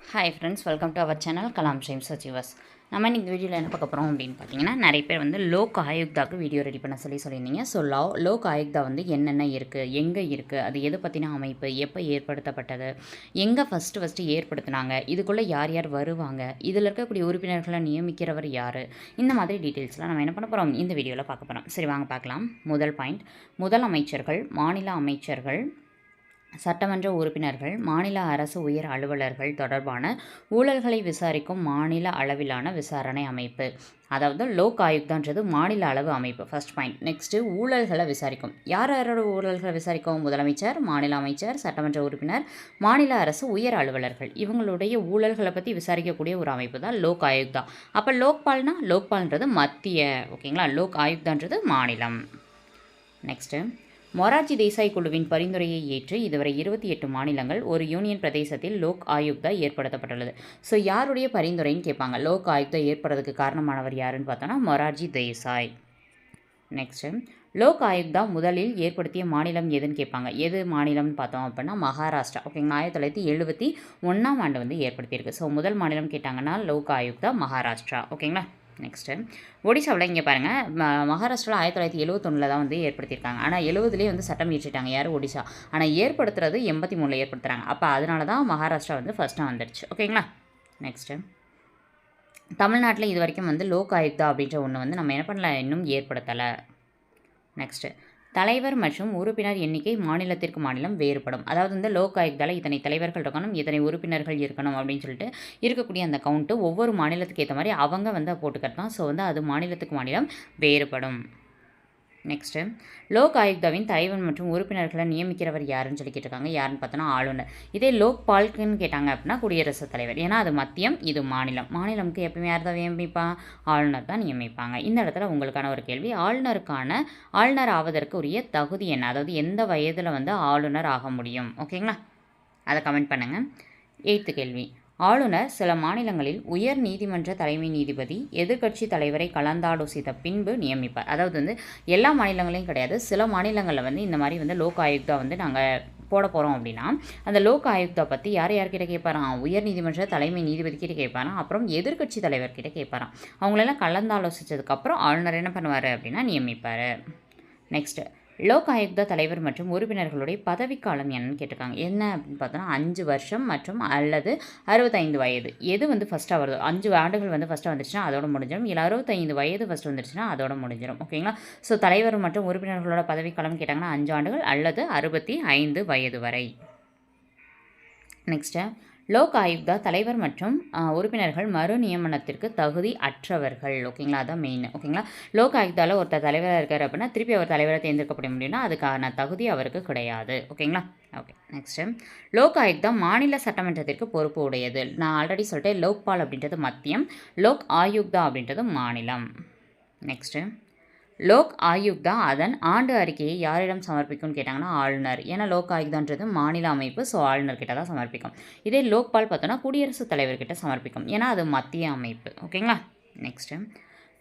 Hi friends welcome to our channel Kalam ஸ்ரீம் சச்சிவாஸ் நம்ம இன்னைக்கு வீடியோவில் என்ன பார்க்க போகிறோம் அப்படின்னு பார்த்தீங்கன்னா நிறைய பேர் வந்து லோக் ஆயுக்தாக்கு வீடியோ ரெடி பண்ண சொல்லி சொல்லியிருந்தீங்க. ஸோ லோ லோக் ஆயுக்தா வந்து என்னென்ன இருக்குது எங்கே இருக்குது அது எது பற்றின அமைப்பு எப்போ ஏற்படுத்தப்பட்டது எங்கே ஃபஸ்ட்டு ஃபஸ்ட்டு ஏற்படுத்தினாங்க இதுக்குள்ளே யார் யார் வருவாங்க இதில் இருக்கக்கூடிய உறுப்பினர்களை நியமிக்கிறவர் யார் இந்த மாதிரி டீட்டெயில்ஸ்லாம் நம்ம என்ன பண்ண போகிறோம் இந்த வீடியோவில் பார்க்க போகிறோம் சரி வாங்க பார்க்கலாம். முதல் பாயிண்ட் முதல் அமைச்சர்கள் மாநில அமைச்சர்கள் சட்டமன்ற உறுப்பினர்கள் மாநில அரசு உயர் அலுவலர்கள் தொடர்பான ஊழல்களை விசாரிக்கும் மாநில அளவிலான விசாரணை அமைப்பு. அதாவது லோக் ஆயுக்தான்றது மாநில அளவு அமைப்பு. ஃபர்ஸ்ட் பாயிண்ட் நெக்ஸ்ட்டு ஊழல்களை விசாரிக்கும். யார் யாரோட ஊழல்களை விசாரிக்கும்? முதலமைச்சர் மாநில அமைச்சர் சட்டமன்ற உறுப்பினர் மாநில அரசு உயர் அலுவலர்கள். இவங்களுடைய ஊழல்களை பற்றி விசாரிக்கக்கூடிய ஒரு அமைப்பு தான் லோக் ஆயுக்தா. அப்போ லோக்பால்னா லோக்பால்ன்றது மத்திய ஓகேங்களா? லோக் ஆயுக்தான்றது மாநிலம். நெக்ஸ்ட்டு மொரார்ஜி தேசாய் குழுவின் பரிந்துரையை ஏற்று இதுவரை இருபத்தி எட்டு மாநிலங்கள் ஒரு யூனியன் பிரதேசத்தில் லோக் ஆயுக்தா ஏற்படுத்தப்பட்டுள்ளது. ஸோ யாருடைய பரிந்துரைன்னு கேட்பாங்க. லோக் ஆயுக்தா ஏற்படுறதுக்கு காரணமானவர் யாருன்னு பார்த்தோன்னா மொரார்ஜி தேசாய். நெக்ஸ்ட்டு லோக் ஆயுக்தா முதலில் ஏற்படுத்திய மாநிலம் எதுன்னு கேட்பாங்க. எது மாநிலம்னு பார்த்தோம் அப்படின்னா மகாராஷ்டிரா. ஓகேங்க ஆயிரத்தி தொள்ளாயிரத்தி எழுபத்தி ஒன்றாம் ஆண்டு வந்து ஏற்படுத்தியிருக்கு. ஸோ முதல் மாநிலம் கேட்டாங்கன்னா லோக் ஆயுக்தா மகாராஷ்டிரா. ஓகேங்களா நெக்ஸ்ட்டு ஒடிசாவில் இங்கே பாருங்கள் ம மகாராஷ்டிராவில் ஆயிரத்தி தொள்ளாயிரத்தி எழுபத்தொன்னில் தான் வந்து ஏற்படுத்தியிருக்காங்க. ஆனால் எழுபதுலேயே வந்து சட்டம் இயற்றிட்டாங்க யார்? ஒடிசா. ஆனால் ஏற்படுத்துறது எண்பத்தி மூணில் ஏற்படுத்துகிறாங்க அப்போ அதனால தான் மகாராஷ்டிரா வந்து ஃபஸ்ட்டாக வந்துடுச்சு ஓகேங்களா நெக்ஸ்ட்டு தமிழ்நாட்டில் இது வரைக்கும் வந்து லோக் ஆயுக்தா அப்படின்ற ஒன்று வந்து நம்ம என்ன பண்ணல? இன்னும் ஏற்படுத்தலை. நெக்ஸ்ட்டு தலைவர் மற்றும் உறுப்பினர் எண்ணிக்கை மாநிலத்திற்கு மாநிலம் வேறுபடும். அதாவது இந்த லோக் ஆயுக்தால இத்தனை தலைவர்கள் இருக்கணும் இத்தனை உறுப்பினர்கள் இருக்கணும் அப்படின்னு சொல்லிட்டு இருக்கக்கூடிய அந்த கவுண்ட்டு ஒவ்வொரு மாநிலத்துக்கு ஏற்ற மாதிரி அவங்க வந்து போட்டுக்கிறது தான் ஸோ வந்து அது மாநிலத்துக்கு மாநிலம் வேறுபடும். நெக்ஸ்ட்டு லோக் ஆயுக்தாவின் தலைவன் மற்றும் உறுப்பினர்களை நியமிக்கிறவர் யாருன்னு சொல்லி கேட்டிருக்காங்க. யாருன்னு பார்த்தோன்னா ஆளுநர். இதே லோக் பால்க்குன்னு கேட்டாங்க அப்படின்னா குடியரசுத் தலைவர். ஏன்னா அது மத்தியம் இது மாநிலம். மாநிலமுக்கு எப்பவுமே யார் தான் நியமிப்பா? ஆளுநர் தான் நியமிப்பாங்க. இந்த இடத்துல உங்களுக்கான ஒரு கேள்வி ஆளுநருக்கான ஆளுநர் ஆவதற்கு உரிய தகுதி என்ன? அதாவது எந்த வயதில் வந்து ஆளுநர் ஆக முடியும்? ஓகேங்களா அதை கமெண்ட் பண்ணுங்கள் எயித்து கேள்வி. ஆளுநர் சில மாநிலங்களில் உயர் நீதிமன்ற தலைமை நீதிபதி எதிர்க்கட்சி தலைவரை கலந்தாலோசித்த பின்பு நியமிப்பார். அதாவது வந்து எல்லா மாநிலங்களையும் கிடையாது. சில மாநிலங்களில் வந்து இந்த மாதிரி வந்து லோக் ஆயுக்தா வந்து நாங்கள் போட போகிறோம் அப்படின்னா அந்த லோக் ஆயுக்தா பற்றி யார் யார்கிட்ட கேட்பாராம் உயர் நீதிமன்ற தலைமை நீதிபதிக்கிட்ட கேட்பாராம் அப்புறம் எதிர்க்கட்சி தலைவர்கிட்ட கேட்பாராம் அவங்களெல்லாம் கலந்தாலோசித்ததுக்கப்புறம் ஆளுநர் என்ன பண்ணுவார் அப்படின்னா நியமிப்பார். நெக்ஸ்ட்டு லோக் ஆயுக்தா தலைவர் மற்றும் உறுப்பினர்களுடைய பதவிக்காலம் என்னன்னு கேட்டிருக்காங்க. என்ன அப்படின்னு பார்த்தோன்னா அஞ்சு வருஷம் மற்றும் அல்லது அறுபத்தைந்து வயது. எது வந்து ஃபஸ்ட்டாக வருதோ? அஞ்சு ஆண்டுகள் வந்து ஃபஸ்ட்டாக வந்துருச்சுன்னா அதோட முடிஞ்சிடும் இல்லை அறுபத்தைந்து வயது ஃபஸ்ட்டு வந்துருச்சுன்னா அதோட முடிஞ்சிடும் ஓகேங்களா ஸோ தலைவர் மற்றும் உறுப்பினர்களோட பதவிக்காலம் கேட்டாங்கன்னா அஞ்சு ஆண்டுகள் அல்லது அறுபத்தி ஐந்து வயது வரை. நெக்ஸ்ட்டு லோக் ஆயுக்தா தலைவர் மற்றும் உறுப்பினர்கள் மறு நியமனத்திற்கு தகுதி அற்றவர்கள். ஓகேங்களா? அதான் மெயின் ஓகேங்களா? லோக் ஆயுக்தாவில் ஒருத்தர் தலைவராக இருக்கார் அப்படின்னா திருப்பி அவர் தலைவரை தேர்ந்தெடுக்கப்பட முடியும்னா அதுக்கான தகுதி அவருக்கு கிடையாது. ஓகேங்களா? ஓகே நெக்ஸ்ட்டு லோக் ஆயுக்தா மாநில சட்டமன்றத்திற்கு பொறுப்பு உடையது. நான் ஆல்ரெடி சொல்லிட்டேன் லோக்பால் அப்படின்றது மத்தியம் லோக் ஆயுக்தா அப்படின்றது மாநிலம். நெக்ஸ்ட்டு லோக் ஆயுக்தா அதன் ஆண்டு அறிக்கையை யாரிடம் சமர்ப்பிக்கும்னு கேட்டாங்கன்னா ஆளுநர். ஏன்னா லோக் ஆயுக்தான்றது மாநில அமைப்பு ஸோ ஆளுநர்கிட்ட தான் சமர்ப்பிக்கும். இதே லோக்பால் பார்த்தோன்னா குடியரசுத் தலைவர்கிட்ட சமர்ப்பிக்கும். ஏன்னா அது மத்திய அமைப்பு. ஓகேங்களா? நெக்ஸ்ட்டு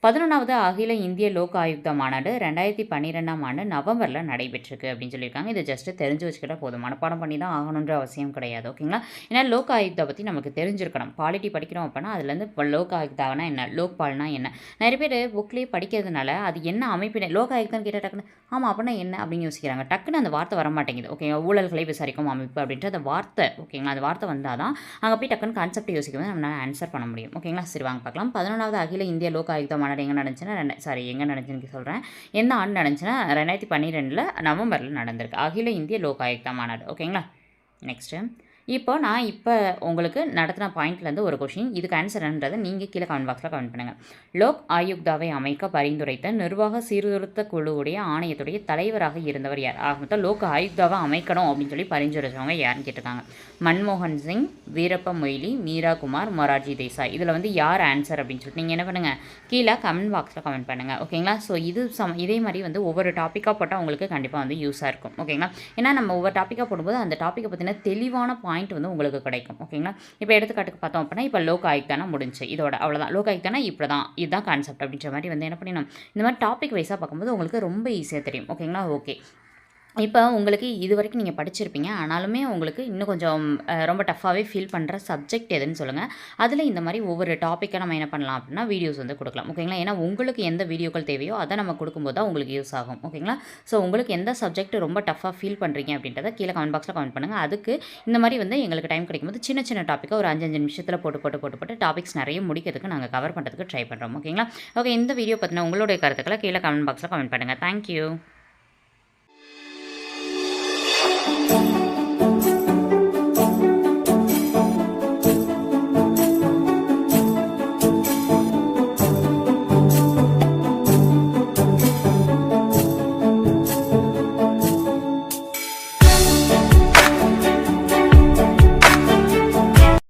பதினொன்றாவது அகில இந்திய லோக் ஆயுக்தா மாநாடு ரெண்டாயிரத்தி பன்னிரெண்டாம் ஆண்டு நவம்பரில் நடைபெற்றிருக்கு அப்படின்னு சொல்லியிருக்காங்க. இதை ஜஸ்ட்டு தெரிஞ்சு வச்சுக்கிட்டால் போதும். மனப்பாடம் பண்ணி தான் ஆகணுன்ற அவசியம் கிடையாது ஓகேங்களா ஏன்னா லோக் ஆயுக்தா பற்றி நமக்கு தெரிஞ்சிருக்கணும். பாலிட்டி படிக்கிறோம் அப்படின்னா அதுலேருந்து இப்போ லோக் ஆயுக்தாவனா என்ன? லோக்பால்னா என்ன? நிறைய பேர் புக்லேயே படிக்கிறதுனால அது என்ன அமைப்பின லோக் ஆயுக்தான்னு கேட்டால் டக்குன்னு ஆமாம் அப்படின்னா என்ன? அப்படின்னு யோசிக்கிறாங்க. டக்குன்னு அந்த வார்த்தை வர மாட்டேங்குது ஓகே ஊழல்களை விசாரிக்கும் அமைப்பு அப்படின்ற அந்த வார்த்தை ஓகேங்களா அந்த வார்த்தை வந்தால் தான் அங்கே போய் டக்குன்னு கான்செப்ட் யோசிக்கும் போது நம்மளால் ஆன்சர் பண்ண முடியும் ஓகேங்களா சரி வாங்க பார்க்கலாம். பதினொன்றாவது அகில இந்திய லோக் ஆயுக்தா மாநாடு எங்கே நடந்துச்சுன்னா ரெண்டு சாரி எங்கே நடந்துச்சுன்னு சொல்கிறேன் எந்த ஆண்டு நடந்துச்சுன்னா ரெண்டாயிரத்தி பன்னிரெண்டில் நவம்பரில் நடந்திருக்கு. அகில இந்திய லோக் ஆயுக்தா மாநாடு. ஓகேங்களா? நெக்ஸ்ட்டு இப்போ நான் இப்போ உங்களுக்கு நடத்தின பாயிண்ட்லேருந்து ஒரு கொஷின் இதுக்கு ஆன்சர்ன்றதை நீங்கள் கீழே கமெண்ட் பாக்ஸில் கமெண்ட் பண்ணுங்கள் லோக் ஆயுக்தாவை அமைக்க பரிந்துரைத்த நிர்வாக சீர்திருத்த குழுவுடைய ஆணையத்துடைய தலைவராக இருந்தவர் யார்? ஆக மொத்தம் லோக் ஆயுக்தாவை அமைக்கணும் அப்படின்னு சொல்லி பரிந்துரைச்சவங்க யாருன்னு கேட்டிருக்காங்க. மன்மோகன் சிங் வீரப்ப மொய்லி மீரா குமார் மொரார்ஜி தேசாய். இதில் வந்து யார் ஆன்சர் அப்படின்னு சொல்லிட்டு நீங்கள் என்ன பண்ணுங்கள் கீழே கமெண்ட் பாக்ஸில் கமெண்ட் பண்ணுங்கள் ஓகேங்களா ஸோ இது சம் இதே மாதிரி வந்து ஒவ்வொரு டாப்பிக்காக போட்டால் உங்களுக்கு கண்டிப்பாக வந்து யூஸாக இருக்கும். ஓகேங்களா ஏன்னா நம்ம ஒவ்வொரு டாப்பிக்காக போடும்போது அந்த டாப்பிக்கை பற்றின தெளிவான பாயிண்ட் வந்து உங்களுக்கு கிடைக்கும். ஓகேங்களா இப்போ எடுத்துக்காட்டுக்கு பார்த்தோம் அப்படின்னா இப்போ லோக் ஆயுக்தானா முடிஞ்சு. இதோட அவ்வளோதான் லோக் ஆயுக்தானா இப்படி தான் இதுதான் கான்செப்ட் அப்படின்ற மாதிரி வந்து என்ன பண்ணிடணும்? இந்த மாதிரி டாபிக் வைஸாக பார்க்கும்போது உங்களுக்கு ரொம்ப ஈஸியாக தெரியும். ஓகேங்களா ஓகே இப்போ உங்களுக்கு இது வரைக்கும் நீங்கள் படிச்சிருப்பீங்க. ஆனாலுமே உங்களுக்கு இன்னும் கொஞ்சம் ரொம்ப டஃப்பாகவே ஃபீல் பண்ணுற சப்ஜெக்ட் எதுன்னு சொல்லுங்கள் அதில் இந்த மாதிரி ஒவ்வொரு டாப்பிக்கை நம்ம என்ன பண்ணலாம் அப்படின்னா வீடியோஸ் வந்து கொடுக்கலாம். ஓகேங்களா? ஏன்னா உங்களுக்கு எந்த வீடியோக்கள் தேவையோ அதை நம்ம கொடுக்கும்போது தான் உங்களுக்கு யூஸ் ஆகும். ஓகேங்களா? ஸோ உங்களுக்கு எந்த சப்ஜெக்ட் ரொம்ப டஃப்பாக ஃபீல் பண்ணுறீங்க அப்படின்றத கீழே கமெண்ட் பாக்ஸில் கமெண்ட் பண்ணுங்கள் அதுக்கு இந்த மாதிரி வந்து எங்களுக்கு டைம் கிடைக்கும்போது சின்ன சின்ன டாப்பிக்காக ஒரு அஞ்சு அஞ்சு நிமிஷத்தில் போட்டு போட்டு போட்டு போட்டு டாபிக்ஸ் நிறைய முடிக்கிறதுக்கு நாங்கள் கவர் பண்ணுறதுக்கு ட்ரை பண்ணுறோம் ஓகேங்களா? ஓகே இந்த வீடியோ பற்றின உங்களுடைய கருத்துக்களை கீழே கமெண்ட் பாக்ஸில் கமெண்ட் பண்ணுங்கள் தேங்க்யூ